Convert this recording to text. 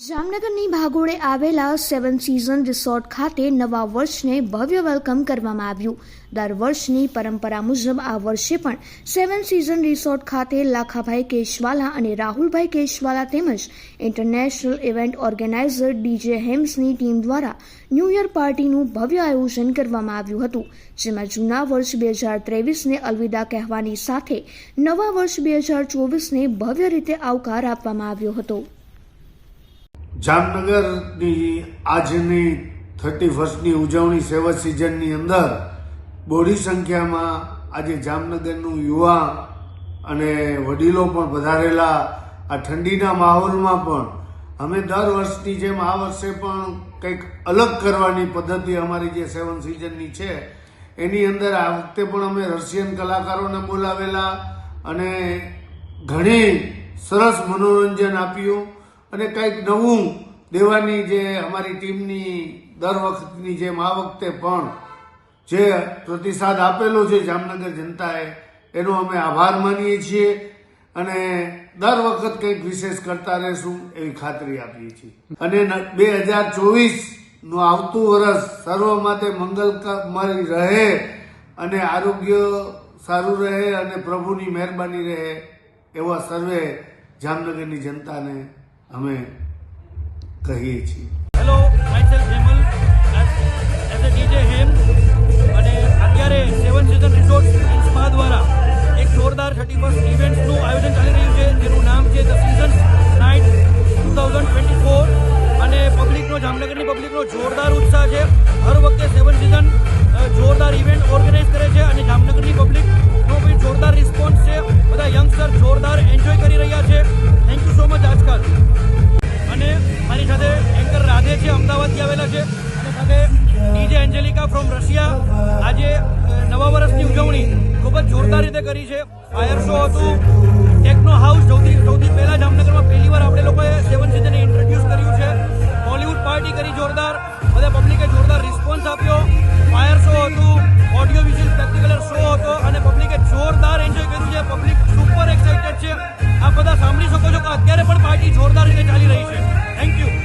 જામનગરની ભાગોળે આવેલા સેવન season resort ખાતે નવા વર્ષને ભવ્ય વેલકમ કરવામાં આવ્યું. દર વર્ષની પરંપરા મુજબ આ વર્ષે પણ સેવન સીઝન રિસોર્ટ ખાતે લાખાભાઈ કેશવાલા અને રાહુલભાઈ કેશવાલા તેમજ ઇન્ટરનેશનલ ઇવેન્ટ ઓર્ગેનાઇઝર ડીજે હેમ્સની ટીમ દ્વારા ન્યૂ યર પાર્ટીનું ભવ્ય આયોજન કરવામાં આવ્યું હતું. જેમાં જૂના વર્ષ બે હજાર ત્રેવીસને અલવિદા કહેવાની સાથે નવા વર્ષ બે હજાર ચોવીસને ભવ્ય રીતે આવકાર આપવામાં આવ્યો હતો. જામનગરની આજની થર્ટી ફર્સ્ટની ઉજવણી સેવા સિઝનની અંદર બોડી સંખ્યામાં આજે જામનગરનું યુવા અને વડીલો પણ વધારેલા આ ઠંડીના માહોલમાં પણ અમે દર વર્ષની જેમ આ વર્ષે પણ કંઈક અલગ કરવાની પદ્ધતિ અમારી જે સેવન સિઝનની છે, એની અંદર આ વખતે પણ અમે રશિયન કલાકારોને બોલાવેલા અને ઘણી સરસ મનોરંજન આપ્યું. અને કંઈક નવું દેવાની જે અમારી ટીમની દર વખતની જેમ આ વખતે પણ જે પ્રતિસાદ આપેલો છે જામનગર જનતાએ, એનો અમે આભાર માનીએ છીએ અને દર વખત કંઈક વિશેષ કરતા રહેશું એવી ખાતરી આપીએ છીએ. અને બે હજાર ચોવીસનું આવતું વર્ષ સર્વ માટે મંગલમય રહે અને આરોગ્ય સારું રહે અને પ્રભુની મહેરબાની રહે એવા સર્વે જામનગરની જનતાને અમે કહીએ છીએ. Hello myself Hemal as a DJ Hem અને અત્યારે સેવન સિઝન રિસોર્ટ ઇન્સ્પા દ્વારા એક જોરદાર થર્ટી ફર્સ્ટ ઇવેન્ટ્સનું આયોજન ચાલી રહ્યું છે, જેનું નામ છે the season night two thousand twenty four અને પબ્લિકનો જામનગરની પબ્લિકનો જોરદાર ઉત્સાહ છે. હર વખતે સેવન સિઝન જોરદાર ઇવેન્ટ ઓર્ગેનાઇઝ કરે છે અને જામનગરની પબ્લિકનો ડીજે એન્જેલિકા ફ્રોમ રશિયા. આજે નવા વર્ષની ઉજવણી ખૂબ જ જોરદાર રીતે કરી છે. ફાયર શો હતું. ટેકનો હાઉસ સૌથી સૌથી પહેલાં જામનગરમાં પહેલી વાર આપણે લોકોએ સેવન સિઝને ઇન્ટ્રોડ્યુસ કર્યું છે. બોલિવૂડ પાર્ટી કરી જોરદાર. બધા પબ્લિકે જોરદાર રિસ્પોન્સ આપ્યો. ફાયર શો હતું. ઓડિયો વિઝ્યુઅલ પ્રેક્ટિકલર શો હતો. અને પબ્લિકે જોરદાર એન્જોય કર્યું છે. પબ્લિક સુપર એક્સાઇટેડ છે. આપ બધા સાંભળી શકો છો કે અત્યારે પણ પાર્ટી જોરદાર રીતે ચાલી રહી છે. Thank you